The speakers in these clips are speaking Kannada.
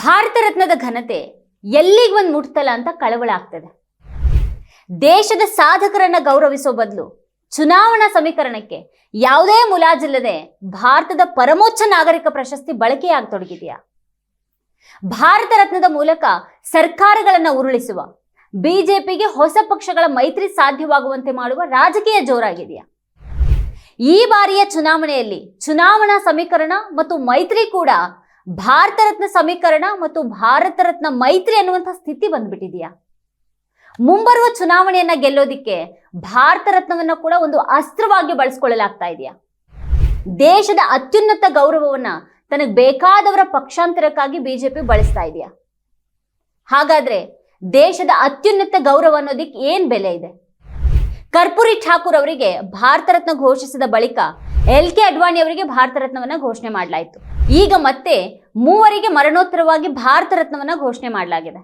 ಭಾರತ ರತ್ನದ ಘನತೆ ಎಲ್ಲಿಗೆ ಒಂದು ಮುಟ್ತಲ್ಲ ಅಂತ ಕಳವಳ ಆಗ್ತದೆ. ದೇಶದ ಸಾಧಕರನ್ನ ಗೌರವಿಸೋ ಬದಲು ಚುನಾವಣಾ ಸಮೀಕರಣಕ್ಕೆ ಯಾವುದೇ ಮುಲಾಜಿಲ್ಲದೆ ಭಾರತದ ಪರಮೋಚ್ಚ ನಾಗರಿಕ ಪ್ರಶಸ್ತಿ ಬಳಕೆಯಾಗತೊಡಗಿದೆಯಾ ಭಾರತ ರತ್ನದ ಮೂಲಕ ಸರ್ಕಾರಗಳನ್ನ ಉರುಳಿಸುವ, ಬಿಜೆಪಿಗೆ ಹೊಸ ಪಕ್ಷಗಳ ಮೈತ್ರಿ ಸಾಧ್ಯವಾಗುವಂತೆ ಮಾಡುವ ರಾಜಕೀಯ ಜೋರಾಗಿದೆಯಾ? ಈ ಬಾರಿಯ ಚುನಾವಣೆಯಲ್ಲಿ ಚುನಾವಣಾ ಸಮೀಕರಣ ಮತ್ತು ಮೈತ್ರಿ ಕೂಡ ಭಾರತ ರತ್ನ ಸಮೀಕರಣ ಮತ್ತು ಭಾರತ ರತ್ನ ಮೈತ್ರಿ ಅನ್ನುವಂಥ ಸ್ಥಿತಿ ಬಂದ್ಬಿಟ್ಟಿದೆಯಾ? ಮುಂಬರುವ ಚುನಾವಣೆಯನ್ನ ಗೆಲ್ಲೋದಿಕ್ಕೆ ಭಾರತ ರತ್ನವನ್ನ ಕೂಡ ಒಂದು ಅಸ್ತ್ರವಾಗಿ ಬಳಸ್ಕೊಳ್ಳಲಾಗ್ತಾ ಇದೆಯಾ? ದೇಶದ ಅತ್ಯುನ್ನತ ಗೌರವವನ್ನ ತನಗೆ ಬೇಕಾದವರ ಪಕ್ಷಾಂತರಕ್ಕಾಗಿ ಬಿಜೆಪಿ ಬಳಸ್ತಾ ಇದೆಯಾ? ಹಾಗಾದ್ರೆ ದೇಶದ ಅತ್ಯುನ್ನತ ಗೌರವ ಅನ್ನೋದಿಕ್ಕೆ ಏನ್ ಬೆಲೆ ಇದೆ? ಕರ್ಪೂರಿ ಠಾಕೂರ್ ಅವರಿಗೆ ಭಾರತ ರತ್ನ ಘೋಷಿಸಿದ ಬಳಿಕ ಎಲ್ ಕೆ ಅಡ್ವಾಣಿ ಅವರಿಗೆ ಭಾರತ ರತ್ನವನ್ನ ಘೋಷಣೆ ಮಾಡಲಾಯಿತು. ಈಗ ಮತ್ತೆ ಮೂವರಿಗೆ ಮರಣೋತ್ತರವಾಗಿ ಭಾರತ ರತ್ನವನ್ನ ಘೋಷಣೆ ಮಾಡಲಾಗಿದೆ.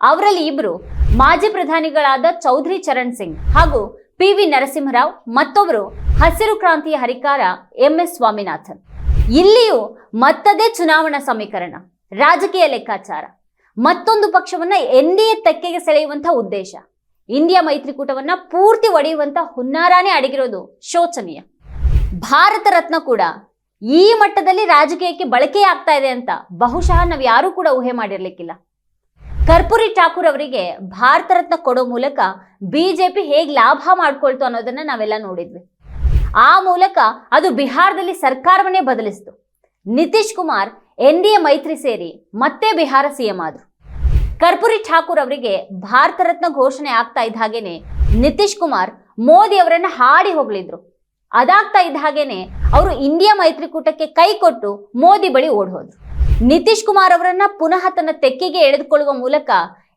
ಅವರಲ್ಲಿ ಇಬ್ರು ಮಾಜಿ ಪ್ರಧಾನಿಗಳಾದ ಚೌಧರಿ ಚರಣ್ ಸಿಂಗ್ ಹಾಗೂ ಪಿ ವಿ ನರಸಿಂಹರಾವ್ ಮತ್ತೊಬ್ಬರು ಹಸಿರು ಕ್ರಾಂತಿಯ ಹರಿಕಾರ ಎಂ ಎಸ್ ಸ್ವಾಮಿನಾಥನ್. ಇಲ್ಲಿಯೂ ಮತ್ತದೇ ಚುನಾವಣಾ ಸಮೀಕರಣ, ರಾಜಕೀಯ ಲೆಕ್ಕಾಚಾರ, ಮತ್ತೊಂದು ಪಕ್ಷವನ್ನ ಎನ್ ಡಿ ಎ ತೆಕ್ಕೆಗೆ ಸೆಳೆಯುವಂತಹ ಉದ್ದೇಶ. ಇಂಡಿಯಾ ಮೈತ್ರಿಕೂಟವನ್ನ ಪೂರ್ತಿ ಒಡೆಯುವಂತ ಹುನ್ನಾರಾನೇ ಅಡಗಿರೋದು ಶೋಚನೀಯ. ಭಾರತ ರತ್ನ ಕೂಡ ಈ ಮಟ್ಟದಲ್ಲಿ ರಾಜಕೀಯಕ್ಕೆ ಬಳಕೆ ಆಗ್ತಾ ಇದೆ ಅಂತ ಬಹುಶಃ ನಾವು ಯಾರೂ ಕೂಡ ಊಹೆ ಮಾಡಿರ್ಲಿಕ್ಕಿಲ್ಲ. ಕರ್ಪೂರಿ ಠಾಕೂರ್ ಅವರಿಗೆ ಭಾರತ ರತ್ನ ಕೊಡೋ ಮೂಲಕ ಬಿಜೆಪಿ ಹೇಗೆ ಲಾಭ ಮಾಡ್ಕೊಳ್ತು ಅನ್ನೋದನ್ನ ನಾವೆಲ್ಲ ನೋಡಿದ್ವಿ. ಆ ಮೂಲಕ ಅದು ಬಿಹಾರದಲ್ಲಿ ಸರ್ಕಾರವನ್ನೇ ಬದಲಿಸಿತು. Nitish Kumar N D A ಮೈತ್ರಿ ಸೇರಿ ಮತ್ತೆ ಬಿಹಾರ ಸಿಎಂ ಆದ್ರು. ಕರ್ಪೂರಿ ಠಾಕೂರ್ ಅವರಿಗೆ ಭಾರತ ರತ್ನ ಘೋಷಣೆ ಆಗ್ತಾ ಇದ್ದ ಹಾಗೇನೆ ನಿತೀಶ್ ಕುಮಾರ್ ಮೋದಿ ಅವರನ್ನ ಹಾಡಿ ಹೋಗ್ಲಿದ್ರು ಅದಾಗ್ತಾ ಇದ್ದ ಹಾಗೇನೆ ಅವರು ಇಂಡಿಯಾ ಮೈತ್ರಿಕೂಟಕ್ಕೆ ಕೈ ಕೊಟ್ಟು ಮೋದಿ ಬಳಿ ಓಡ್ ಹೋದ್ರು. ನಿತೀಶ್ ಕುಮಾರ್ ಅವರನ್ನ ಪುನಃ ತನ್ನ ತೆಕ್ಕೆಗೆ ಎಳೆದುಕೊಳ್ಳುವ ಮೂಲಕ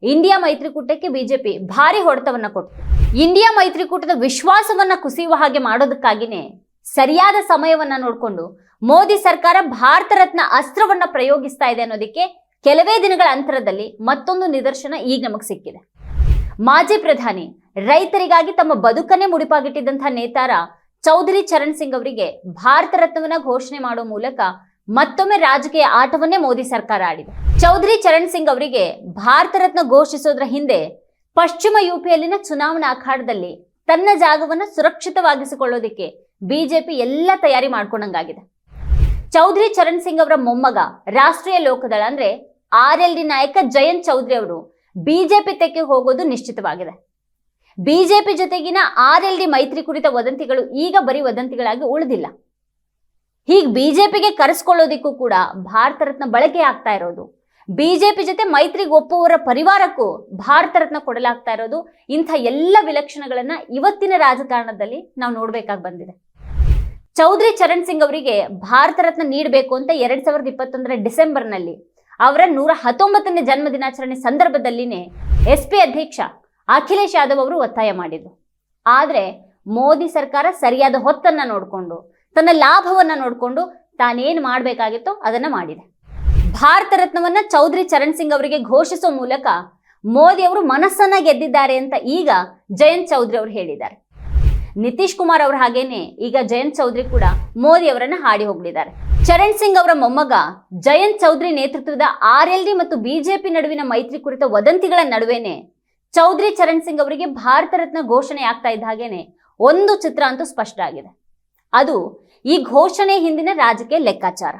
ಇಂಡಿಯಾ ಮೈತ್ರಿಕೂಟಕ್ಕೆ ಬಿಜೆಪಿ ಭಾರಿ ಹೊಡೆತವನ್ನ ಕೊಟ್ಟು ಇಂಡಿಯಾ ಮೈತ್ರಿಕೂಟದ ವಿಶ್ವಾಸವನ್ನ ಕುಸಿಯುವ ಹಾಗೆ ಮಾಡೋದಕ್ಕಾಗಿನೇ ಸರಿಯಾದ ಸಮಯವನ್ನ ನೋಡಿಕೊಂಡು ಮೋದಿ ಸರ್ಕಾರ ಭಾರತ ರತ್ನ ಅಸ್ತ್ರವನ್ನ ಪ್ರಯೋಗಿಸ್ತಾ ಇದೆ ಅನ್ನೋದಕ್ಕೆ ಕೆಲವೇ ದಿನಗಳ ಅಂತರದಲ್ಲಿ ಮತ್ತೊಂದು ನಿದರ್ಶನ ಈಗ ನಮಗೆ ಸಿಕ್ಕಿದೆ. ಮಾಜಿ ಪ್ರಧಾನಿ ರೈತರಿಗಾಗಿ ತಮ್ಮ ಬದುಕನ್ನೇ ಮುಡಿಪಾಗಿಟ್ಟಿದ್ದಂತಹ ನೇತಾರ ಚೌಧರಿ ಚರಣ್ ಸಿಂಗ್ ಅವರಿಗೆ ಭಾರತ ರತ್ನವನ್ನ ಘೋಷಣೆ ಮಾಡುವ ಮೂಲಕ ಮತ್ತೊಮ್ಮೆ ರಾಜಕೀಯ ಆಟವನ್ನೇ ಮೋದಿ ಸರ್ಕಾರ ಆಡಿದೆ. ಚೌಧರಿ ಚರಣ್ ಸಿಂಗ್ ಅವರಿಗೆ ಭಾರತ ರತ್ನ ಘೋಷಿಸೋದ್ರ ಹಿಂದೆ ಪಶ್ಚಿಮ ಯುಪಿಯಲ್ಲಿನ ಚುನಾವಣಾ ಅಖಾಡದಲ್ಲಿ ತನ್ನ ಜಾಗವನ್ನ ಸುರಕ್ಷಿತವಾಗಿಸಿಕೊಳ್ಳೋದಕ್ಕೆ ಬಿಜೆಪಿ ಎಲ್ಲ ತಯಾರಿ ಮಾಡ್ಕೊಂಡಂಗಾಗಿದೆ. ಚೌಧರಿ ಚರಣ್ ಸಿಂಗ್ ಅವರ ಮೊಮ್ಮಗ ರಾಷ್ಟ್ರೀಯ ಲೋಕದಳ ಅಂದ್ರೆ ಆರ್ ಎಲ್ ಡಿ ನಾಯಕ ಜಯಂತ್ ಚೌಧರಿ ಅವರು ಬಿಜೆಪಿ ತೆಕ್ಕೆ ಹೋಗೋದು ನಿಶ್ಚಿತವಾಗಿದೆ. ಬಿಜೆಪಿ ಜೊತೆಗಿನ ಆರ್ ಎಲ್ ಡಿ ಮೈತ್ರಿ ಕುರಿತ ವದಂತಿಗಳು ಈಗ ಬರೀ ವದಂತಿಗಳಾಗಿ ಉಳಿದಿಲ್ಲ. ಹೀಗೆ ಬಿಜೆಪಿಗೆ ಕರೆಸ್ಕೊಳ್ಳೋದಿಕ್ಕೂ ಕೂಡ ಭಾರತ ರತ್ನ ಬಳಕೆ ಆಗ್ತಾ ಇರೋದು. ಬಿಜೆಪಿ ಜೊತೆ ಮೈತ್ರಿಗೆ ಒಪ್ಪುವವರ ಪರಿವಾರಕ್ಕೂ ಭಾರತ ರತ್ನ ಕೊಡಲಾಗ್ತಾ ಇರೋದು. ಇಂಥ ಎಲ್ಲ ವಿಲಕ್ಷಣಗಳನ್ನ ಇವತ್ತಿನ ರಾಜಕಾರಣದಲ್ಲಿ ನಾವು ನೋಡ್ಬೇಕಾಗಿ ಬಂದಿದೆ. ಚೌಧರಿ ಚರಣ್ ಸಿಂಗ್ ಅವರಿಗೆ ಭಾರತ ರತ್ನ ನೀಡಬೇಕು ಅಂತ ಎರಡ್ ಸಾವಿರದ ಇಪ್ಪತ್ತೊಂದರ ಡಿಸೆಂಬರ್ನಲ್ಲಿ ಅವರ ನೂರ ಹತ್ತೊಂಬತ್ತನೇ ಜನ್ಮ ದಿನಾಚರಣೆ ಸಂದರ್ಭದಲ್ಲಿನೇ ಎಸ್ ಪಿ ಅಧ್ಯಕ್ಷ ಅಖಿಲೇಶ್ ಯಾದವ್ ಅವರು ಒತ್ತಾಯ ಮಾಡಿದ್ರು. ಆದ್ರೆ ಮೋದಿ ಸರ್ಕಾರ ಸರಿಯಾದ ಹೊತ್ತನ್ನ ನೋಡಿಕೊಂಡು, ತನ್ನ ಲಾಭವನ್ನ ನೋಡಿಕೊಂಡು ತಾನೇನ್ ಮಾಡಬೇಕಾಗಿತ್ತೋ ಅದನ್ನ ಮಾಡಿದೆ. ಭಾರತ ರತ್ನವನ್ನ ಚೌಧರಿ ಚರಣ್ ಸಿಂಗ್ ಅವರಿಗೆ ಘೋಷಿಸೋ ಮೂಲಕ ಮೋದಿ ಅವರು ಮನಸ್ಸನ್ನ ಗೆದ್ದಿದ್ದಾರೆ ಅಂತ ಈಗ ಜಯಂತ್ ಚೌಧರಿ ಅವರು ಹೇಳಿದ್ದಾರೆ. ನಿತೀಶ್ ಕುಮಾರ್ ಅವರು ಹಾಗೇನೆ ಈಗ ಜಯಂತ್ ಚೌಧರಿ ಕೂಡ ಮೋದಿ ಅವರನ್ನ ಹಾಡಿ ಹೋಗಲಿದ್ದಾರೆ. ಚರಣ್ ಸಿಂಗ್ ಅವರ ಮೊಮ್ಮಗ ಜಯಂತ್ ಚೌಧರಿ ನೇತೃತ್ವದ ಆರ್ ಎಲ್ ಡಿ ಮತ್ತು ಬಿಜೆಪಿ ನಡುವಿನ ಮೈತ್ರಿ ಕುರಿತ ವದಂತಿಗಳ ನಡುವೆನೆ ಚೌಧರಿ ಚರಣ್ ಸಿಂಗ್ ಅವರಿಗೆ ಭಾರತ ರತ್ನ ಘೋಷಣೆ ಆಗ್ತಾ ಇದ್ದ ಹಾಗೇನೆ ಒಂದು ಚಿತ್ರ ಅಂತೂ ಸ್ಪಷ್ಟ ಆಗಿದೆ ಅದು ಈ ಘೋಷಣೆ ಹಿಂದಿನ ರಾಜಕೀಯ ಲೆಕ್ಕಾಚಾರ.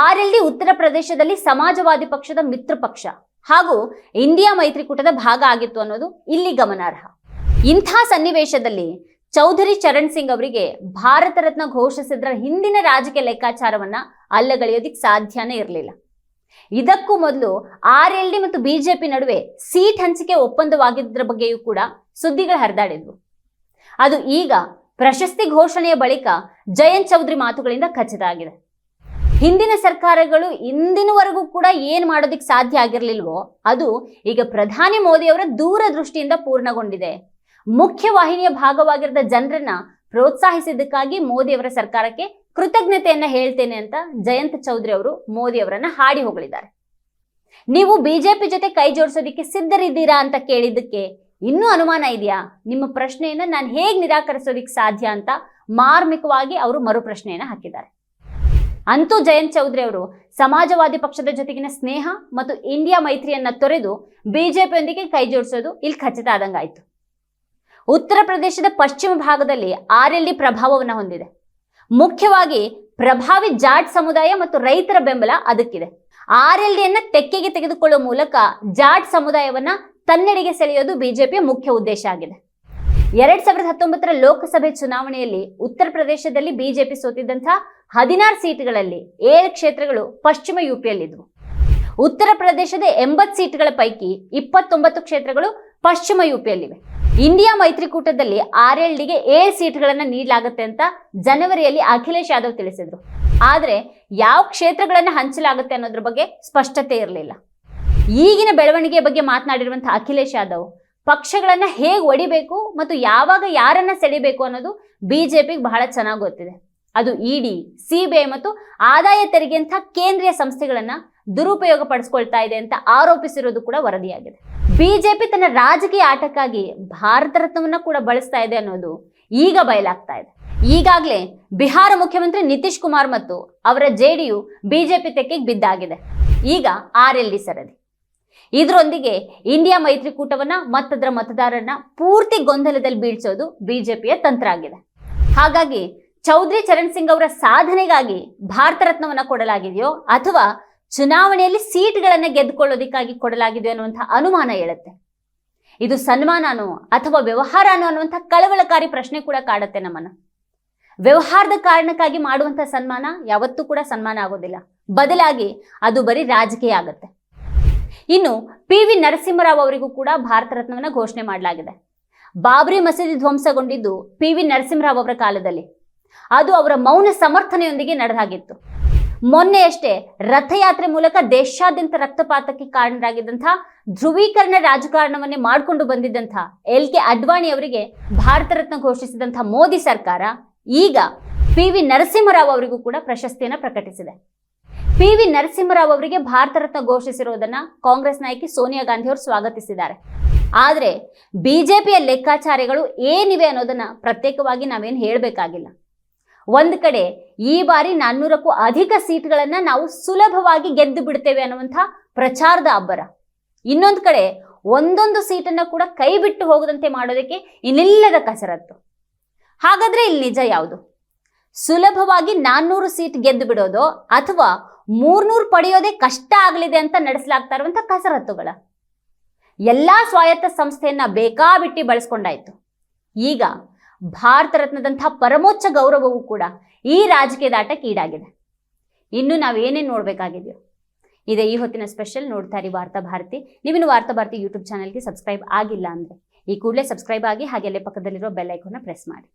ಆರ್ ಎಲ್ ಡಿ ಉತ್ತರ ಪ್ರದೇಶದಲ್ಲಿ ಸಮಾಜವಾದಿ ಪಕ್ಷದ ಮಿತ್ರ ಪಕ್ಷ ಹಾಗೂ ಇಂಡಿಯಾ ಮೈತ್ರಿಕೂಟದ ಭಾಗ ಆಗಿತ್ತು ಅನ್ನೋದು ಇಲ್ಲಿ ಗಮನಾರ್ಹ. ಇಂಥ ಸನ್ನಿವೇಶದಲ್ಲಿ ಚೌಧರಿ ಚರಣ್ ಸಿಂಗ್ ಅವರಿಗೆ ಭಾರತ ರತ್ನ ಘೋಷಿಸಿದ್ರ ಹಿಂದಿನ ರಾಜಕೀಯ ಲೆಕ್ಕಾಚಾರವನ್ನ ಅಲ್ಲಗಳೆಯೋದಿಕ್ ಸಾಧ್ಯನೇ ಇರಲಿಲ್ಲ. ಇದಕ್ಕೂ ಮೊದಲು ಆರ್ ಎಲ್ ಡಿ ಮತ್ತು ಬಿಜೆಪಿ ನಡುವೆ ಸೀಟ್ ಹಂಚಿಕೆ ಒಪ್ಪಂದವಾಗಿದ್ದರ ಬಗ್ಗೆಯೂ ಕೂಡ ಸುದ್ದಿಗಳು ಹರಿದಾಡಿದ್ವು. ಅದು ಈಗ ಪ್ರಶಸ್ತಿ ಘೋಷಣೆಯ ಬಳಿಕ ಜಯಂತ್ ಚೌಧರಿ ಮಾತುಗಳಿಂದ ಖಚಿತ ಆಗಿದೆ ಹಿಂದಿನ ಸರ್ಕಾರಗಳು ಇಂದಿನವರೆಗೂ ಕೂಡ ಏನ್ ಮಾಡೋದಿಕ್ ಸಾಧ್ಯ ಆಗಿರ್ಲಿಲ್ವೋ ಅದು ಈಗ ಪ್ರಧಾನಿ ಮೋದಿ ಅವರ ದೂರದೃಷ್ಟಿಯಿಂದ ಪೂರ್ಣಗೊಂಡಿದೆ. ಮುಖ್ಯ ವಾಹಿನಿಯ ಭಾಗವಾಗಿರದ ಜನರನ್ನ ಪ್ರೋತ್ಸಾಹಿಸಿದ್ದಕ್ಕಾಗಿ ಮೋದಿ ಅವರ ಸರ್ಕಾರಕ್ಕೆ ಕೃತಜ್ಞತೆಯನ್ನ ಹೇಳ್ತೇನೆ ಅಂತ ಜಯಂತ್ ಚೌಧರಿ ಅವರು ಮೋದಿ ಅವರನ್ನ ಹಾಡಿ ಹೊಗಳಿದ್ದಾರೆ. ನೀವು ಬಿಜೆಪಿ ಜೊತೆ ಕೈ ಜೋಡಿಸೋದಿಕ್ಕೆ ಸಿದ್ಧರಿದ್ದೀರಾ ಅಂತ ಕೇಳಿದ್ದಕ್ಕೆ ಇನ್ನೂ ಅನುಮಾನ ಇದೆಯಾ? ನಿಮ್ಮ ಪ್ರಶ್ನೆಯನ್ನ ನಾನು ಹೇಗೆ ನಿರಾಕರಿಸೋದಿಕ್ಕೆ ಸಾಧ್ಯ ಅಂತ ಮಾರ್ಮಿಕವಾಗಿ ಅವರು ಮರು ಪ್ರಶ್ನೆಯನ್ನ ಹಾಕಿದ್ದಾರೆ. ಅಂತೂ ಜಯಂತ್ ಚೌಧರಿ ಅವರು ಸಮಾಜವಾದಿ ಪಕ್ಷದ ಜೊತೆಗಿನ ಸ್ನೇಹ ಮತ್ತು ಇಂಡಿಯಾ ಮೈತ್ರಿಯನ್ನ ತೊರೆದು ಬಿಜೆಪಿಯೊಂದಿಗೆ ಕೈ ಜೋಡಿಸೋದು ಇಲ್ಲಿ ಖಚಿತ ಆದಂಗಾಯ್ತು. ಉತ್ತರ ಪ್ರದೇಶದ ಪಶ್ಚಿಮ ಭಾಗದಲ್ಲಿ ಆರ್ ಎಲ್ ಡಿ ಪ್ರಭಾವವನ್ನು ಹೊಂದಿದೆ. ಮುಖ್ಯವಾಗಿ ಪ್ರಭಾವಿ ಜಾಟ್ ಸಮುದಾಯ ಮತ್ತು ರೈತರ ಬೆಂಬಲ ಅದಕ್ಕಿದೆ. ಆರ್ ಎಲ್ ಡಿಯನ್ನ ತೆಕ್ಕೆಗೆ ತೆಗೆದುಕೊಳ್ಳುವ ಮೂಲಕ ಜಾಟ್ ಸಮುದಾಯವನ್ನ ತನ್ನೆಡೆಗೆ ಸೆಳೆಯೋದು ಬಿಜೆಪಿಯ ಮುಖ್ಯ ಉದ್ದೇಶ ಆಗಿದೆ. ಎರಡ್ ಸಾವಿರದ ಹತ್ತೊಂಬತ್ತರ ಲೋಕಸಭೆ ಚುನಾವಣೆಯಲ್ಲಿ ಉತ್ತರ ಪ್ರದೇಶದಲ್ಲಿ ಬಿಜೆಪಿ ಸೋತಿದ್ದಂತಹ ಹದಿನಾರು ಸೀಟ್ಗಳಲ್ಲಿ ಏಳು ಕ್ಷೇತ್ರಗಳು ಪಶ್ಚಿಮ ಯುಪಿಯಲ್ಲಿದ್ವು ಉತ್ತರ ಪ್ರದೇಶದ ಎಂಬತ್ತು ಸೀಟ್ಗಳ ಪೈಕಿ ಇಪ್ಪತ್ತೊಂಬತ್ತು ಕ್ಷೇತ್ರಗಳು ಪಶ್ಚಿಮ ಯುಪಿಯಲ್ಲಿವೆ. ಇಂಡಿಯಾ ಮೈತ್ರಿಕೂಟದಲ್ಲಿ ಆರ್ ಎಲ್ ಡಿಗೆ ಏಳು ಸೀಟ್ಗಳನ್ನು ನೀಡಲಾಗುತ್ತೆ ಅಂತ ಜನವರಿಯಲ್ಲಿ ಅಖಿಲೇಶ್ ಯಾದವ್ ತಿಳಿಸಿದ್ರು. ಆದರೆ ಯಾವ ಕ್ಷೇತ್ರಗಳನ್ನು ಹಂಚಲಾಗುತ್ತೆ ಅನ್ನೋದ್ರ ಬಗ್ಗೆ ಸ್ಪಷ್ಟತೆ ಇರಲಿಲ್ಲ. ಈಗಿನ ಬೆಳವಣಿಗೆಯ ಬಗ್ಗೆ ಮಾತನಾಡಿರುವಂತಹ ಅಖಿಲೇಶ್ ಯಾದವ್, ಪಕ್ಷಗಳನ್ನು ಹೇಗೆ ಒಡಿಬೇಕು ಮತ್ತು ಯಾವಾಗ ಯಾರನ್ನ ಸೆಳಿಬೇಕು ಅನ್ನೋದು ಬಿಜೆಪಿಗೆ ಬಹಳ ಚೆನ್ನಾಗಿ ಗೊತ್ತಿದೆ. ಅದು ಇಡಿ, ಸಿಬಿಐ ಮತ್ತು ಆದಾಯ ತೆರಿಗೆಯಂತಹ ಕೇಂದ್ರೀಯ ಸಂಸ್ಥೆಗಳನ್ನ ದುರುಪಯೋಗ ಪಡಿಸ್ಕೊಳ್ತಾ ಇದೆ ಅಂತ ಆರೋಪಿಸಿರೋದು ಕೂಡ ವರದಿಯಾಗಿದೆ. ಬಿಜೆಪಿ ತನ್ನ ರಾಜಕೀಯ ಆಟಕ್ಕಾಗಿ ಭಾರತ ರತ್ನವನ್ನ ಕೂಡ ಬಳಸ್ತಾ ಇದೆ ಅನ್ನೋದು ಈಗ ಬಯಲಾಗ್ತಾ ಇದೆ. ಈಗಾಗಲೇ ಬಿಹಾರ ಮುಖ್ಯಮಂತ್ರಿ ನಿತೀಶ್ ಕುಮಾರ್ ಮತ್ತು ಅವರ ಜೆಡಿಯು ಬಿಜೆಪಿ ತೆಕ್ಕಿಗೆ ಬಿದ್ದಾಗಿದೆ. ಈಗ ಆರ್ ಎಲ್ ಡಿ ಸರದಿ. ಇದರೊಂದಿಗೆ ಇಂಡಿಯಾ ಮೈತ್ರಿಕೂಟವನ್ನ ಮತ್ತದರ ಮತದಾರರನ್ನ ಪೂರ್ತಿ ಗೊಂದಲದಲ್ಲಿ ಬೀಳ್ಸೋದು ಬಿಜೆಪಿಯ ತಂತ್ರ ಆಗಿದೆ. ಹಾಗಾಗಿ ಚೌಧರಿ ಚರಣ್ ಸಿಂಗ್ ಅವರ ಸಾಧನೆಗಾಗಿ ಭಾರತ ರತ್ನವನ್ನ ಕೊಡಲಾಗಿದೆಯೋ ಅಥವಾ ಚುನಾವಣೆಯಲ್ಲಿ ಸೀಟ್ಗಳನ್ನ ಗೆದ್ದುಕೊಳ್ಳೋದಿಕ್ಕಾಗಿ ಕೊಡಲಾಗಿದೆ ಅನ್ನುವಂತಹ ಅನುಮಾನ ಹೇಳುತ್ತೆ. ಇದು ಸನ್ಮಾನನೋ ಅಥವಾ ವ್ಯವಹಾರನೋ ಅನ್ನುವಂತಹ ಕಳವಳಕಾರಿ ಪ್ರಶ್ನೆ ಕೂಡ ಕಾಡುತ್ತೆ ನಮ್ಮನ್ನ. ವ್ಯವಹಾರದ ಕಾರಣಕ್ಕಾಗಿ ಮಾಡುವಂತಹ ಸನ್ಮಾನ ಯಾವತ್ತೂ ಕೂಡ ಸನ್ಮಾನ ಆಗೋದಿಲ್ಲ. ಬದಲಾಗಿ ಅದು ಬರೀ ರಾಜಕೀಯ ಆಗುತ್ತೆ. ಇನ್ನು ಪಿ ವಿ ನರಸಿಂಹರಾವ್ ಅವರಿಗೂ ಕೂಡ ಭಾರತ ರತ್ನವನ್ನ ಘೋಷಣೆ ಮಾಡಲಾಗಿದೆ. ಬಾಬ್ರಿ ಮಸೀದಿ ಧ್ವಂಸಗೊಂಡಿದ್ದು ಪಿ ವಿ ನರಸಿಂಹರಾವ್ ಅವರ ಕಾಲದಲ್ಲಿ. ಅದು ಅವರ ಮೌನ ಸಮರ್ಥನೆಯೊಂದಿಗೆ ನಡೆದಾಗಿತ್ತು. ಮೊನ್ನೆಯಷ್ಟೇ ರಥಯಾತ್ರೆ ಮೂಲಕ ದೇಶಾದ್ಯಂತ ರಕ್ತಪಾತಕ್ಕೆ ಕಾರಣರಾಗಿದ್ದಂತಹ ಧ್ರುವೀಕರಣ ರಾಜಕಾರಣವನ್ನೇ ಮಾಡಿಕೊಂಡು ಬಂದಿದ್ದಂತಹ ಎಲ್ ಕೆ ಅಡ್ವಾಣಿ ಅವರಿಗೆ ಭಾರತ ರತ್ನ ಘೋಷಿಸಿದಂತಹ ಮೋದಿ ಸರ್ಕಾರ ಈಗ ಪಿ ವಿ ನರಸಿಂಹರಾವ್ ಅವರಿಗೂ ಕೂಡ ಪ್ರಶಸ್ತಿಯನ್ನು ಪ್ರಕಟಿಸಿದೆ. ಪಿ ವಿ ನರಸಿಂಹರಾವ್ ಅವರಿಗೆ ಭಾರತ ರತ್ನ ಘೋಷಿಸಿರುವುದನ್ನು ಕಾಂಗ್ರೆಸ್ ನಾಯಕಿ ಸೋನಿಯಾ ಗಾಂಧಿ ಅವರು ಸ್ವಾಗತಿಸಿದ್ದಾರೆ. ಆದರೆ ಬಿಜೆಪಿಯ ಲೆಕ್ಕಾಚಾರಗಳು ಏನಿವೆ ಅನ್ನೋದನ್ನ ಪ್ರತ್ಯೇಕವಾಗಿ ನಾವೇನು ಹೇಳಬೇಕಾಗಿಲ್ಲ. ಒಂದು ಕಡೆ ಈ ಬಾರಿ ನಾನ್ನೂರಕ್ಕೂ ಅಧಿಕ ಸೀಟ್ಗಳನ್ನ ನಾವು ಸುಲಭವಾಗಿ ಗೆದ್ದು ಬಿಡ್ತೇವೆ ಅನ್ನುವಂಥ ಪ್ರಚಾರದ ಅಬ್ಬರ. ಇನ್ನೊಂದು ಕಡೆ ಒಂದೊಂದು ಸೀಟನ್ನ ಕೂಡ ಕೈ ಬಿಟ್ಟು ಹೋಗದಂತೆ ಮಾಡೋದಕ್ಕೆ ಇನ್ನಿಲ್ಲದ ಕಸರತ್ತು. ಹಾಗಾದ್ರೆ ಇಲ್ಲಿ ನಿಜ ಯಾವುದು? ಸುಲಭವಾಗಿ ನಾನ್ನೂರು ಸೀಟ್ ಗೆದ್ದು ಬಿಡೋದು ಅಥವಾ ಮೂರ್ನೂರು ಪಡೆಯೋದೇ ಕಷ್ಟ ಆಗಲಿದೆ ಅಂತ ನಡೆಸಲಾಗ್ತಾ ಇರುವಂಥ ಕಸರತ್ತುಗಳ? ಎಲ್ಲಾ ಸ್ವಾಯತ್ತ ಸಂಸ್ಥೆಯನ್ನ ಬೇಕಾಬಿಟ್ಟಿ ಬಳಸ್ಕೊಂಡಾಯ್ತು. ಈಗ ಭಾರತ ರತ್ನದಂತಹ ಪರಮೋಚ್ಚ ಗೌರವವೂ ಕೂಡ ಈ ರಾಜಕೀಯದ ಆಟಕ್ಕೆ ಈಡಾಗಿದೆ. ಇನ್ನು ನಾವೇನೇನು ನೋಡಬೇಕಾಗಿದೆಯೋ, ಇದೆ ಈ ಹೊತ್ತಿನ ಸ್ಪೆಷಲ್ ನೋಡ್ತಾ ಇರಿ ವಾರ್ತಾ ಭಾರತಿ. ನೀವಿನ್ನು ವಾರ್ತಾ ಭಾರತಿ ಯೂಟ್ಯೂಬ್ ಚಾನಲ್ಗೆ ಸಬ್ಸ್ಕ್ರೈಬ್ ಆಗಿಲ್ಲ ಅಂದರೆ ಈ ಕೂಡಲೇ ಸಬ್ಸ್ಕ್ರೈಬ್ ಆಗಿ ಹಾಗೆ ಅಲ್ಲೇ ಪಕ್ಕದಲ್ಲಿರೋ ಬೆಲ್ ಐಕೋನ ಪ್ರೆಸ್ ಮಾಡಿ.